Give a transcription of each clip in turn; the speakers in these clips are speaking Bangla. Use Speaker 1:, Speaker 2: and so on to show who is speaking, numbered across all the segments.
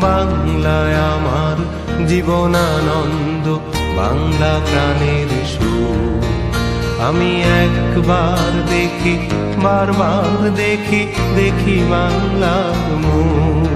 Speaker 1: বাংলায় আমার জীবনানন্দ বাংলা প্রাণের সুর। আমি একবার দেখি বারবার দেখি দেখি বাংলার মুখ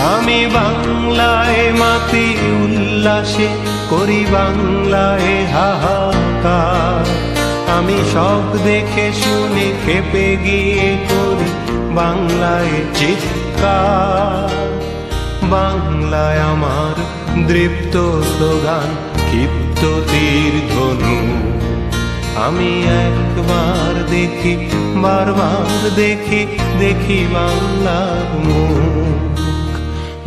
Speaker 1: আমি বাংলায় মাতি উল্লাসে করি বাংলায় হাহাকার। আমি সব দেখে শুনে খেপে গিয়ে করি বাংলায় চিৎকার। বাংলায় আমার দৃপ্ত স্লোগান, ক্ষিপ্ত তীর ধনু। আমি একবার দেখি, বারবার দেখি দেখি বাংলার মুখ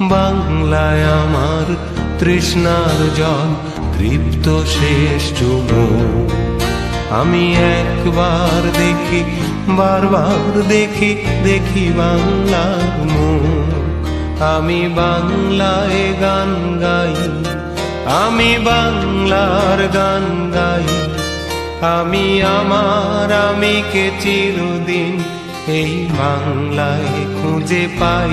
Speaker 1: বাংলায় আমার তৃষ্ণার জল, তৃপ্ত শেষ চুমুক আমি একবার দেখি, বারবার দেখি দেখি বাংলার মুখ। আমি বাংলায় গান গাই, আমি বাংলার গান গাই। আমি আমার আমি কে চিরদিন এই বাংলায় খুঁজে পাই।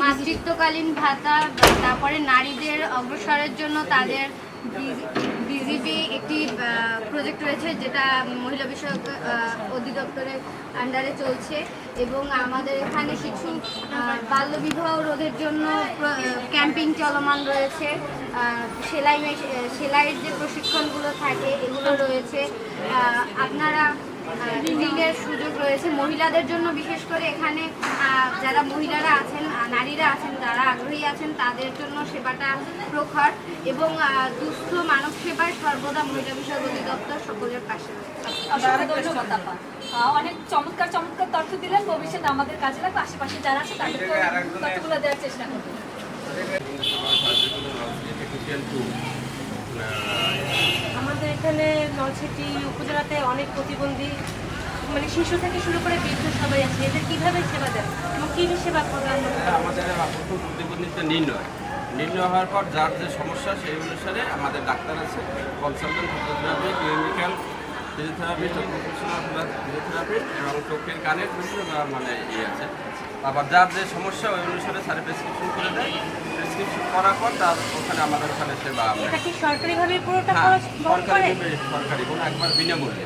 Speaker 2: মাতৃত্বকালীন ভাতা তারপরে নারীদের অগ্রসরের জন্য তাদের ডিজিপি একটি প্রজেক্ট রয়েছে যেটা মহিলা বিষয়ক অধিদপ্তরের আন্ডারে চলছে এবং আমাদের এখানে কিছু বাল্যবিবাহ রোধের জন্য ক্যাম্পিং চলমান রয়েছে। সেলাই সেলাইয়ের যে প্রশিক্ষণগুলো থাকে, এগুলো রয়েছে। আপনারা ঋণের সুযোগ রয়েছে। মহিলাদের জন্য বিশেষ করে এখানে যারা মহিলারা আছেন নারীরা আছেন যারা আগ্রহী আছেন তাদের জন্য সেবাটা প্রখর এবং দুস্থ মানব সেবায় সর্বদা মহিলা বিষয়ক অধিদপ্তর সকলের পাশে
Speaker 3: অনেক চমৎকার চমৎকার তথ্য দিলেন। ভবিষ্যতে আমাদের কাজে লাগবে। আশেপাশে যারা আছে তাদেরকে তথ্যগুলো দেওয়ার চেষ্টা করবেন
Speaker 4: আমাদের এখানে নলছিটি উপজেলাতে অনেক প্রতিবন্ধী মানে শিশু থেকে শুরু করে বৃদ্ধ সবাই আছে। এদের কীভাবে সেবা দেন? এবং কী সেবা প্রদান?
Speaker 5: আমাদের প্রতিবন্ধিতা নির্ণয়। নির্ণয় হওয়ার পর যার যে সমস্যা, সেই অনুসারে আমাদের ডাক্তার আছে, কনসালটেন্ট ফিজিওথেরাপি ক্লিনিক্যাল এবং চোখের কানের বিভিন্ন মানে ইয়ে আছে। আবার যার যে সমস্যা ওই অনুসারে স্যারে প্রেসক্রিপশন করে দেয়। প্রেসক্রিপশন করার পর তার ওখানে আমাদের ওখানে
Speaker 4: সরকারিভাবে পুরোটা
Speaker 5: হ্যাঁ
Speaker 4: খরচ বহন করে?
Speaker 5: সরকারি সরকারি কোনো একবার বিনামূল্যে।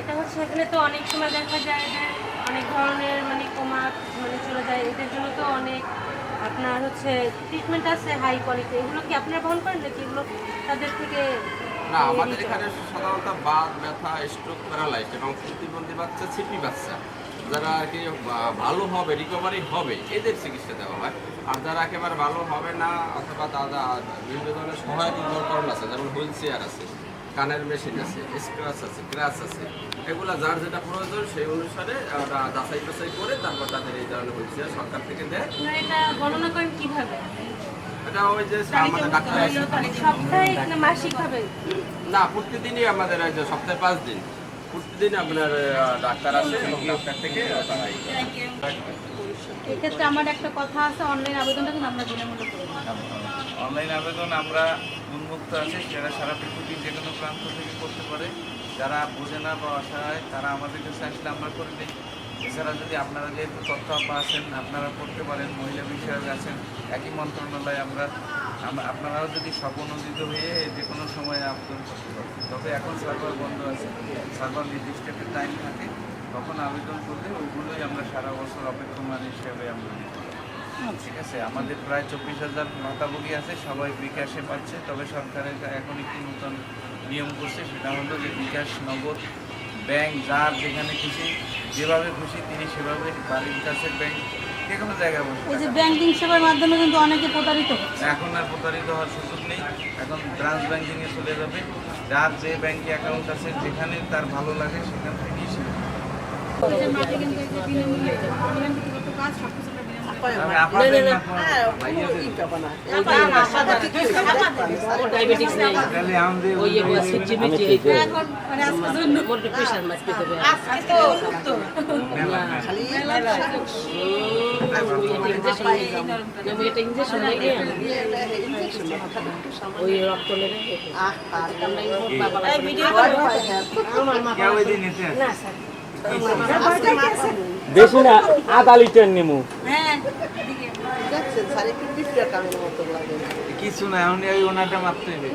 Speaker 4: এটা হচ্ছে এখানে তো অনেক সময় দেখা যায় যে অনেক ধরনের মানে কোমা মানে চলে যায়। এদের জন্য তো অনেক আপনার হচ্ছে ট্রিটমেন্ট আছে হাই কোয়ালিটি এগুলো কি আপনারা বহন করেন নাকি? এগুলো তাদের থেকে
Speaker 5: না, আমাদের এখানে সাধারণত বাত, ব্যথা স্ট্রোক প্যারালাইজড এবং প্রতিবন্ধী বাচ্চা ছিপি বাচ্চা, যারা আর কি ভালো হবে রিকভারি হবে, এদের চিকিৎসা দেওয়া হয়। আর যারা একেবারে ভালো হবে না, অথবা তারা বিভিন্ন ধরনের সহায়ক উপকরণ আছে, যেমন হুইল চেয়ার আছে, কানের মেশিন আছে স্ক্রাচ আছে ক্রাচ আছে, এগুলো যার যেটা প্রয়োজন সেই অনুসারে যাচাই বাছাই করে তারপর তাদের এই ধরনের হুইল চেয়ার সরকার থেকে দেয়।
Speaker 4: গণনা করেন কীভাবে?
Speaker 5: এটা ওই যে আমাদের ডাক্তার
Speaker 4: সাপ্তাহিক না মাসিক ভাবে
Speaker 5: না প্রতিদিনই আমাদের এই যে সপ্তাহে পাঁচ দিন। প্রতিদিন আপনার ডাক্তার আসে এবং ডাক্তার থেকে তারা
Speaker 4: এক্ষেত্রে আমার একটা কথা আছে অনলাইন আবেদনটা কিন্তু আমরা বিনামূল্যে করে
Speaker 6: অনলাইন আবেদন আমরা উন্মুক্ত আছি যারা সারা পৃথিবীর যে কোনো প্রান্ত থেকে করতে পারে। যারা বোঝে না বা অসহায় তারা আমাদের কাছে আসলে আমরা করে দিই। এছাড়া যদি আপনারা যেহেতু তথ্য আছেন, আপনারা করতে পারেন, মহিলা বিষয়ক আছেন, একই মন্ত্রণালয়ে আমরা আপনারাও যদি স্বপ্রণোদিত হয়ে যে কোনো সময় আবেদন করতে পারেন। তবে এখন সার্ভার বন্ধ আছে, সার্ভার নির্দিষ্ট একটা টাইম থাকে, তখন আবেদন করলে ওইগুলোই আমরা সারা বছর অপেক্ষমান হিসেবে আমরা ঠিক আছে, আমাদের প্রায় চব্বিশ হাজার মাতাভোগী আছে, সবাই বিকাশে পাচ্ছে, তবে সরকারের এখন একটি নতুন নিয়ম করছে, সেটা হলো যে বিকাশ নগদ ব্যাংক যার যেখানে খুশি যেভাবে খুশি তিনি সেভাবে বাড়ির কাছে ব্যাংক যে কোনো জায়গায় বসে
Speaker 7: এই যে ব্যাংকিং সেবার মাধ্যমে কিন্তু অনেকে প্রতারিত
Speaker 6: এখন আর প্রতারিত হওয়ার সুযোগ নেই এখন ব্রাঞ্চ ব্যাংকিংয়ে চলে যাবে যার যে ব্যাংকে অ্যাকাউন্ট আছে যেখানে তার ভালো লাগে সেখান থেকেই সে
Speaker 7: অনলাইন ভিত্তিগত কাজ সবকিছু আমরা বিনামূল্যে মানে।
Speaker 8: বেশি না আধা লিটার নেমু
Speaker 6: কিছু না এখন ওই ওনাটা মারতে হবে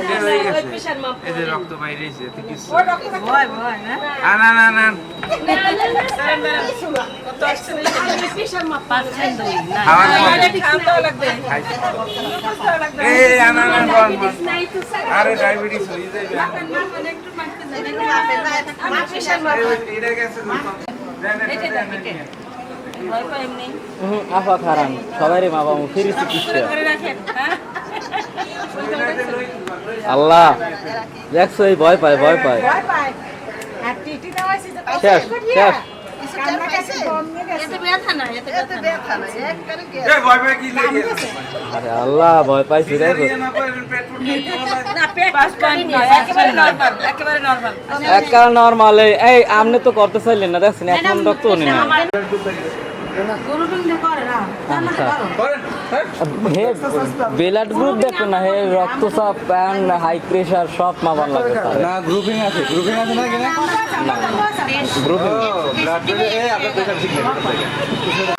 Speaker 6: এটা হয়ে গেছে। এই যে রক্ত বাইরে এসে কিছু না। না না না
Speaker 4: পাচ্ছেন দুই না
Speaker 6: এই আনা না বল বল। আরে ডায়াবেটিস হয়ে যাবে গেছে
Speaker 8: আফা খারান সবাই মা বাবা ফিরি চিকিৎসা আল্লাহ দেখছ এই ভয় পায় ভয় পায় শেষ শেষ। আরে আল্লাহ ভয় পাইছি নর্মাল এই আপনি তো করতে চাইলেন না দেখছেন এখন ডক্টর উনি না হে ব্লাড গ্রুপ দেখো না হে রক্তচাপ অ্যান্ড হাই প্রেশার সব মাপার লাগে
Speaker 6: না গ্রুপিং আছে গ্রুপিং আছে না কিনা
Speaker 8: গ্রুপিং
Speaker 6: ব্লাড এই আপনার প্রেশার ঠিক নেই